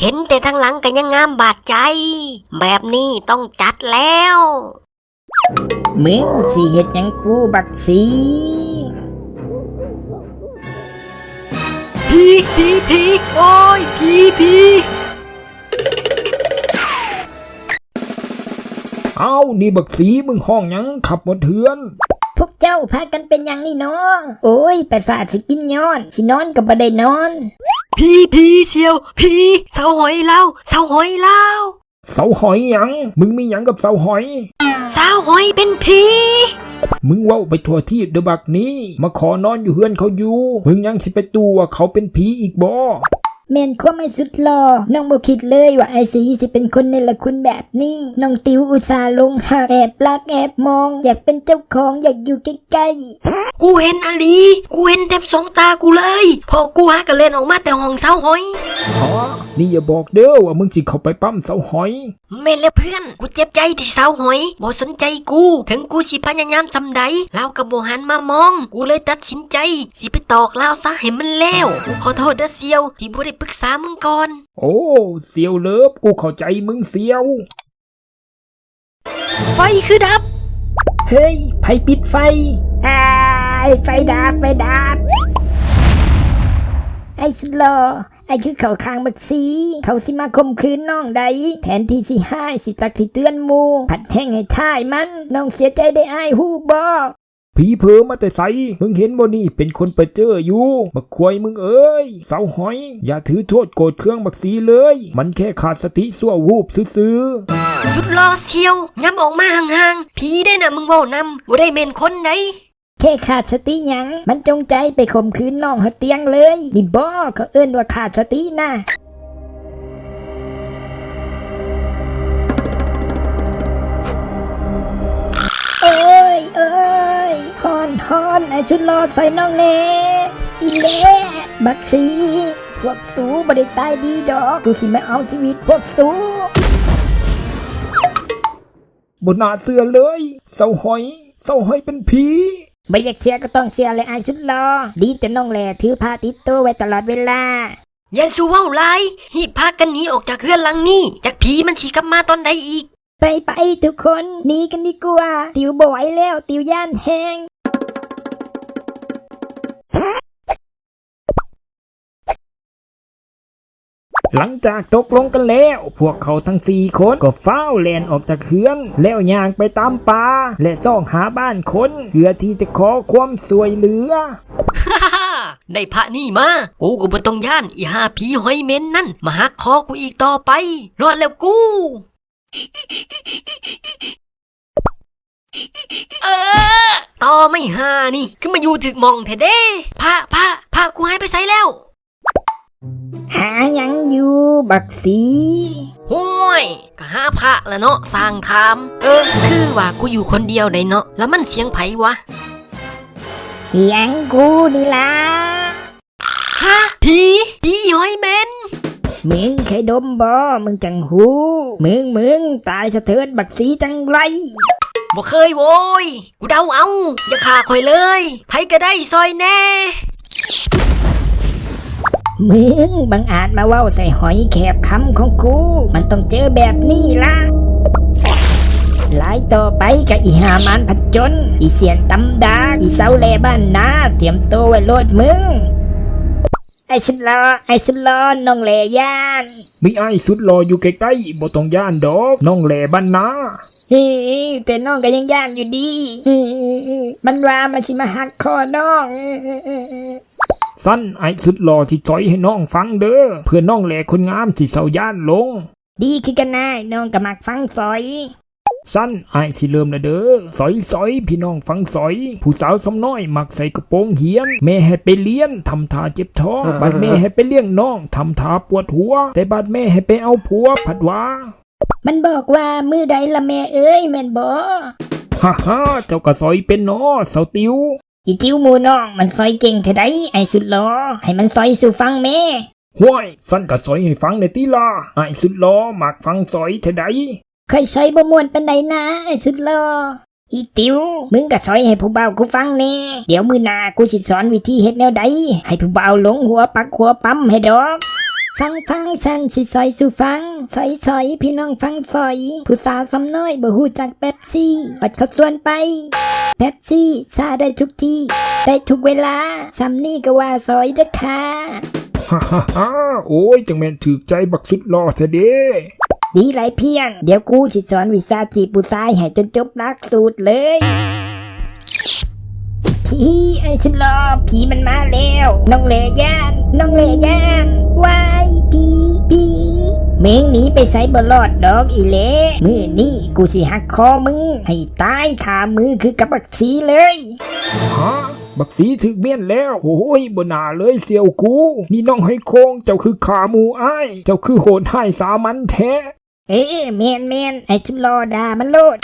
เห็นแต่ทางหลังก็ยังงามบาดใจ แบบนี้ต้องจัดแล้ว มึงสิเฮ็ดหยังกูบักสีพีพีพีโอ้ยพีพีเอ้านี่บักสีมึงห้องหยังขับหมดเถือน พวกเจ้าพากันเป็นหยังนี่เนาะโอ้ยประสาทสิกินย้อน สินอนก็บ่ได้นอน พีพีเชียว พีเสาหอยเล่าเสาหอยเล่าเสาหอยหยัง มึงมีหยังกับเสาหอย เสาหอยเป็นพีมึงเว้าไปทั่วที่เดอะบักนี้ มาขอนอนอยู่เฮือนเขาอยู่ มึงยังสิไปตูว่าเขาเป็นผีอีกบ่ แม่นความไม่สุดหลอน้องบ่คิดเลยว่าไอซีสิเป็นคนในละคุณแบบนี้น้องติวอุตส่าห์ลงหักแอบลักแอบมอง อยากเป็นเจ้าของอยากอยู่ใกล้กูเห็นอลีกูเห็นเต็มสองตากูเลย พอกูหากระเล่นออกมาแต่ห้องเสาหอยฮะนี่อย่าบอกเด้อว่ามึงสิเข้าไปปั้มเสาหอยแม่นแล้วเพื่อน กูเจ็บใจที่เสาหอยบ่สนใจกู ถึงกูสิพยายามสำใดเราก็บ่หันมามอง กูเลยตัดสินใจ สิไปตอกลาวซะให้มันแล้วกูขอโทษเด้อเซียว ที่บ่ได้ปรึกษามึงก่อน โอ้เสียวเลิฟกูเข้าใจมึงเสียว ไฟคือดับๆเฮ้ยไผปิดไฟอ้ายไฟดับไฟดับ ไอ้สุดหลอไอ้คือเขาคางบักสีเขาสิมาข่มขืนน้องใด แทนที่สิให้สิตักที่เตือนหมูผัดแห้งให้ท่ายมัน น้องเสียใจได้อายฮู้บ่ ผีเพอมาแต่ใสมึงเห็นบ่นี่เป็นคนไปเจออยู่บักควยมึงเอ้ยเสาหอย อย่าถือโทษโกรธเครื่องบักสีเลย มันแค่ขาดสติสั่ววูบซื้อสุดรอเซียวย้ำออกมาห่างๆผีได้น่ะมึงเว้านำบ่ได้แม่นคนใดแค่ขาดสติหยัง มันจงใจไปข่มขืนน้องเขาเตียงเลยนี่บ่เขาเอิ้นว่าขาดสตินะ ชุดรอใส่น้องเน่อีเล่บักสีพวกสูบ่ได้ตายดีดอกกูสิไม่เอาชีวิตพวกสูๆบนหน้าเสือเลยเสาหอยเสาหอยเป็นผีไม่อยากเชื่อก็ต้องเชื่อเลยไอชุดรอ ดีแต่น้องแหล่ถือผ้าติดตัวไว้ตลอดเวลาอย่าสู้เว้าหลายหีบพากันหนีออกจากเฮือนหลังนี้จากผีมันสิกลับมาตอนใดอีก ไปไปทุกคนหนีกันดีกว่า ติวบ่ไหวแล้ว ติวย่านแห้ง หลังจากตกลงกันแล้ว พวกเขาทั้งสี่คนก็เฝ้าแลนออกจากเฮือนแล้วย่างไปตามป่าและซ่องหาบ้านคนเพื่อที่จะขอความสวยเหลือฮ่าฮ่าได้พระนี่มา กูก็บ่ต้องย่านอีห้าผีหอยเม้นนั่น มาหักคอกูอีกต่อไป รอดแล้วกู เออต่อไม่หานี่ขึ้นมาอยู่ถึกหมองเถเด้พระพระพระกูหายไปไสแล้วหาหยังอยู่บักสีห้วยก็หาพระละเนาะสร้างคาม เออ คือว่ากูอยู่คนเดียวได้เนาะแล้วมันเสียงไผวะ เสียงกูนี่ล่ะฮะผีผีหอยเม้นมึงเคยดมบ่มึงจังหูมึงมึงตายสะเทินบักสีจังไร บ่เคยโว้ย กูเดาเอา อย่าฆ่าคอยเลยไผก็ได้ซอยแน่ มึงบังอาจมาเว้าใส่หอยแคบคำของกู มันต้องเจอแบบนี้ล่ะไล่ต่อไปกับอีหามันผจญอีเสียนตำดา อีเสาแลบ้านนาเตรียมตัวไว้โลดมึง ไอ้สุดลอไอ้สุดลอน้องแลย่าน มีไอ้ายสุดรออยู่ใกล้ๆบ่ต้องย่านดอก น้องแหล่บ้านนา เฮ้ยแต่น้องก็ยังย่านอยู่ดีเฮ้ยมันว่ามันสิมาหักคอน้องสั้นไอ้ายสุดรอที่จอยให้น้องฟังเด้อเพื่อน้องแหล่คนงามที่เศร้าย่านลง ดีคือกันนายน้องก็มักฟังสอยสั้นไอ้ายสิเริ่มแล้วเด้อสอยสอยพี่น้องฟังสอย ผู้สาวสำน้อยมักใส่กระโปรงเหียนแม่ให้ไปเลี้ยนทำท่าเจ็บท้องบัดแม่ให้ไปเลี้ยงน้องทำท่าปวดหัว แต่บัดแม่ให้ไปเอาผัวผัดว่า มันบอกว่ามือใดละแม่เอ้ยแม่นบ่ฮ่าฮ่าเจ้าก็สอยเป็นน้อเสาติวอีจิ้วหมูน้องมันซอยเก่งเท่าใดไอ้สุดหลอให้มันซอยสู่ฟังแม่ห้วยสั้นก็สอยให้ฟังในอยติลาไอ้ายสุดล้อมักฟังสอยเท่าใดเคยซอยบ่ม่วนปานใดนะไอ้สุดหลออีติวมึงก็ซอยให้ผู้บ่าวกูฟังแน่เดี๋ยวมือหน้ากูสิสอนวิธีเฮ็ดแนวใดให้ผู้บ่าวหลงหัวปักหัวปั๊มให้ดอก ฟังฟังฉันสิซอยสู่ฟังซอยซอยพี่น้องฟังซอย ผู้สาวสำน้อยบ่ฮู้จักเป๊ปซี่ปัดเขาส่วนไปเป๊ปซี่ซาได้ทุกที่ ได้ทุกเวลาซ้ำนี่ก็ว่าซอยเด้อค่ะฮ่าฮ่าฮ่าโอ้ย จังแม่นถือใจบักสุดหล่อซะเด้ดีหลายเพียง เดี๋ยวกูสิสอนวิชาจีบผู้ชายให้จนจบหลักสูตรเลยผีไอ้ฉันรอผีมันมาแล้ว น้องเลยย่าน น้องเลยย่านวาย ผีผีเมงหนีไปใส่บลอดดอกอีเละมือนี่กูสิหักคอมึง ให้ตายขามือคือกับบักสีเลยฮะบักสีถึกเมียนแล้ว โอ้ยบ่น่าเลยเสี่ยวกู นี่น้องให้โคงเจ้าคือขาหมูอ้าย เจ้าคือโหดให้สามันแท้ เอ๊ะแมนแมนไอ้ชุนรอด่ามันโลด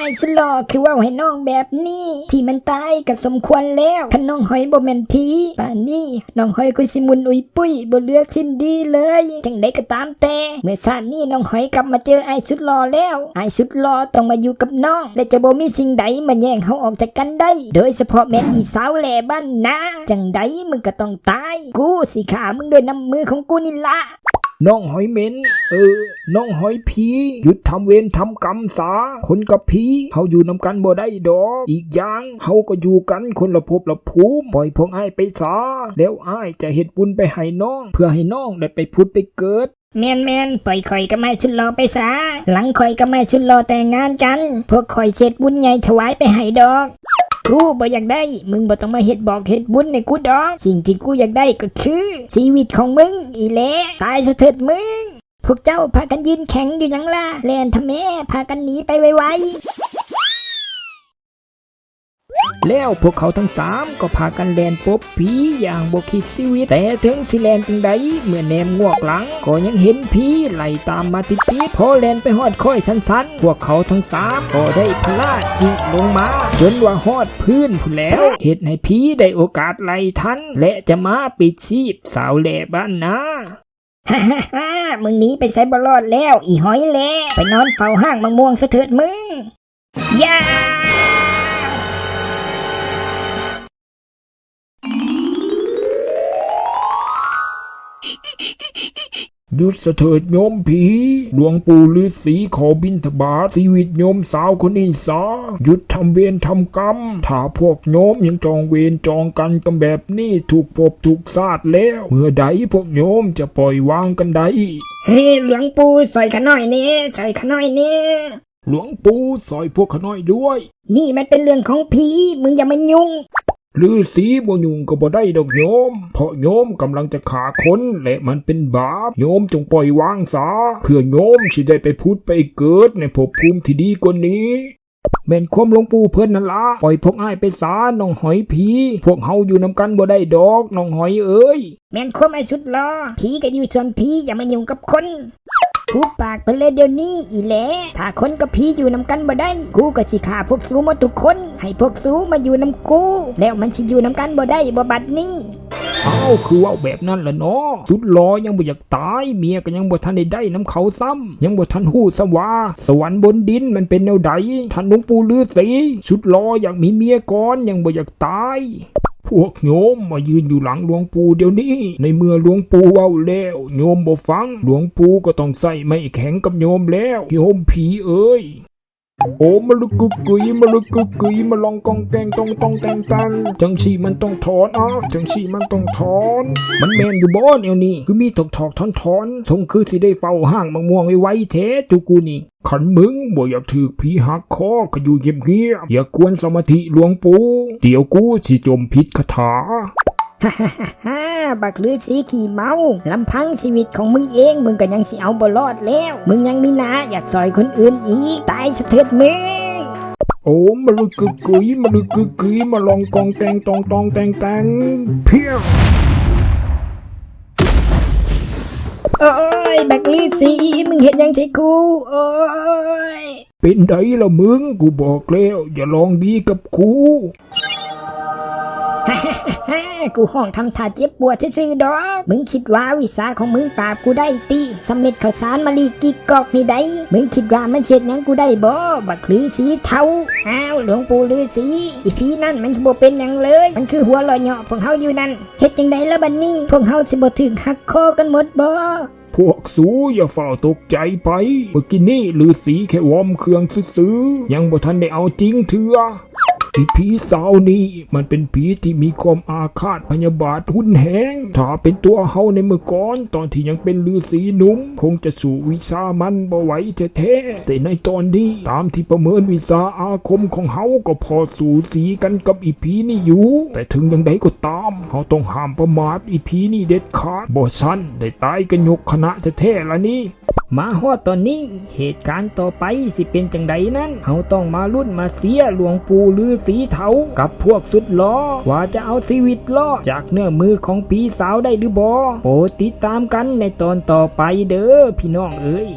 ไอ้ชุนรอคือว่าให้น้องแบบนี้ ที่มันตายก็สมควรแล้วถ้าน้องหอยบ่แม่นผีป่านนี้น้องหอยก็สิมุนอุยปุ้ยบ่เหลือชิ้นดีเลย จังไดก็ตามแต่เมื่อชาตินี้น้องหอยกลับมาเจอไอ้ชุดรอแล้วไอ้ชุดรอต้องมาอยู่กับน้อง และจะบ่มีสิ่งใดมาแย่งเขาออกจากกันได้ โดยเฉพาะแม่นอีสาวแหล่บ้านนาจังไดมึงก็ต้องตาย กูสิขามึงด้วยน้ำมือของกูนี่ละ น้องหอยเหม็นเออ น้องหอยผีหยุดทำเวรทำกรรมสา คนกับผีเฮาอยู่นำกันบ่ได้ดอก อีกอย่างเฮาก็อยู่กันคนละภพละภูมิปล่อยพวกอ้ายไปสา แล้วอ้ายจะเฮ็ดบุญไปให้น้อง เพื่อให้น้องได้ไปพุทธไปเกิดแมนแมนปล่อยข่อยกับแม่ชุนรอไปซะหลังข่อยกับแม่ชุนรอแต่งงานกัน พวกข่อยเช็ดบุญใหญ่ถวายไปให้ดอก กูบ่อยากได้ มึงบ่ต้องมาเฮ็ดบอกเฮ็ดบุญในกูดอก สิ่งที่กูอยากได้ก็คือชีวิตของมึง อีและตายซะเถิดมึง พวกเจ้าพากันยืนแข็งอยู่ยังล่ะแลนทำแม่พากันหนีไปไวๆ แล้วพวกเขาทั้งสามก็พากันแลนปบผีอย่างบกคิดชีวิต แต่ถึงสิแลนจังใดเมื่อแนมงวกหลัง ก็ยังเห็นผีไล่ตามมาติดติดๆพอแลนไปหอดค่อยสั้นๆ พวกเขาทั้งสามก็ได้พลาดจิลงมา จนว่าหอดพื้นผู้นแล้วเหตุให้ผีได้โอกาสไล่ทัน และจะมาปิดชีพสาวแหล่บ้านนาฮ่าฮ่าฮ่ามึงหนีไปใส่บอลอดแล้ว อีหอยแล่ไปนอนเฝ้าห้างมะม่วงซะเถิดมึงย่า ยุดเสะเถิดโยมผี หลวงปู่ฤาษีขอบินทบาทชีวิตโยมสาวคนนี้สาหยุดทำเวรทำกรรม ถ้าพวกโยมยังจองเวรจองกันกันแบบนี้ถูกภพถูกศาสตร์แล้ว เมื่อใดพวกโยมจะปล่อยวางกันได้เฮ้หลวงปู่ใส่ขาน้อยเนี่ยใส่ขาน้อยเนี่ยหลวงปู่ซอยพวกขน้อยด้วย นี่มันเป็นเรื่องของผี มึงอย่ามายุ่ง ฤาษีบ่ยุงก็บ่ได้ดอกโยม เพราะโยมกำลังจะฆ่าคนและมันเป็นบาป โยมจงปล่อยวางซะเพื่อโยมสิได้ไปพุทธไปเกิดในภพภูมิที่ดีกว่านี้แม่นความหลวงปู่เพิ่อนนั่นละปล่อยพวกอ้ายไปสาน้องหอยผี พวกเฮาอยู่นำกันบ่ได้ดอกน้องหอยเอ้ย แม่นความไอ้สุดลอผีก็อยู่ส่วนผีอย่ามายุ่งกับคน กูปากไปเลยเดี๋ยวนี้อีแหละถ้าคนกับผีอยู่นำกันบ่ได้ กูก็สิฆ่าพวกสูมดทุกคน ให้พวกสูมาอยู่นำกู แล้วมันสิอยู่นำกันบ่ได้บ่บัดนี้อ้าวคือว่าแบบนั้นละเนาะสุดรอยังบ่อยากตาย เมียก็ยังบ่ทันได้ได้น้ำเขาซ้ำยังบ่ทันหู้สว่า สวรรค์บนดินมันเป็นแนวใดท่านหลวงปู่ฤาษีสุดรออยากมีเมียก่อนยังบ่อยากตาย พวกโยมมายืนอยู่หลังหลวงปู่เดี๋ยวนี้ ในเมื่อหลวงปู่เว้าแล้วโยมบ่ฟัง หลวงปู่ก็ต้องใส่ไม่แข็งกับโยมแล้ว โยมผีเอ้ย โอ้มาลุกกุกุยมาลุกกุกุยมาลองกองแกงตองตองแตงตันจังสีมันต้องถอนอ้อจังสีมันต้องถอน มันแมนอยู่บ่เดี๋ยวนี้คือมีถกถอกถอนถอนทงคือสิได้เฝ้าห้างมะม่วงไว้ไว้เทจูกูนี่ขันมึงบ่อยากถือผีหักคอก็อยู่เงียบเงียบอย่ากวนสมาธิหลวงปู่เดี๋ยวกูสิจมพิษคาถา ฮ่าฮ่าฮ่าฮ่าบักลือสีขี่เมาลำพังชีวิตของมึงเอง มึงก็ยังสิเอาบ่รอดแล้ว มึงยังมีหนาอยากซอยคนอื่นอีก ตายสะเถิดมึงโอ้มาลุกกุกกุยมาลุกกุกกุยมาลองกองแกงตองตองแตงแตงเพียงโอ้ยบักลือสีมึงเห็นยังใช่กู โอ้ย เป็นไดละมึง กูบอกแล้ว อย่าลองดีกับกูฮ่า กูห้องทำท่าเจ็บปวดซื่อๆดอก มึงคิดว่าวิสาของมึงปราบกูได้ตีสำเม็ดข้าวสารมาลีกิกกอกนี่ได้มึงคิดว่ามันเช็ดยังกูได้บ่บักลือสีเทาอ้าวหลวงปู่ลือสีอีพีนั่นมันสิบ่เป็นยังเลย มันคือหัวลอยเหาะพวกเฮาอยู่นั่นเฮ็ดจังไดละบัดนี้ พวกเฮาสิบ่ถึงหักคอกันหมดบ่พวกสูอย่าเฝ้าตกใจไป เมื่อกี้นี่ลือสีแค่วอมเครื่องซื้อยังบ่ทันได้เอาจริงเถื่อ ไอ้ผีสาวนี่มันเป็นผีที่มีความอาฆาตพยาบาทหุนแหงถ้าเป็นตัวเฮาในเมื่อก่อน ตอนที่ยังเป็นลือสีหนุ่ม คงจะสู่วิชามันบ่ไหวแท้ๆแต่ในตอนนี้ตามที่ประเมินวิชาอาคมของเฮาก็พอสู่สีกันกับอีผีนี่อยู่ แต่ถึงย่างใดก็ตามเฮาต้องห้ามประมาทอีผีนี่เด็ดขาดบ่ซันได้ตายกันยกคณะแท้ๆละนี่ มาฮอดตอนนี้เหตุการณ์ต่อไปสิเป็นจังใดนั้นเขาต้องมารุ่นมาเสียหลวงปู่ลือสีเทากับพวกสุดล้อว่าจะเอาชีวิตรอดจากเนื้อมือของผีสาวได้หรือบ่โปรดติดตามกันในตอนต่อไปเด้อพี่น้องเอ้ย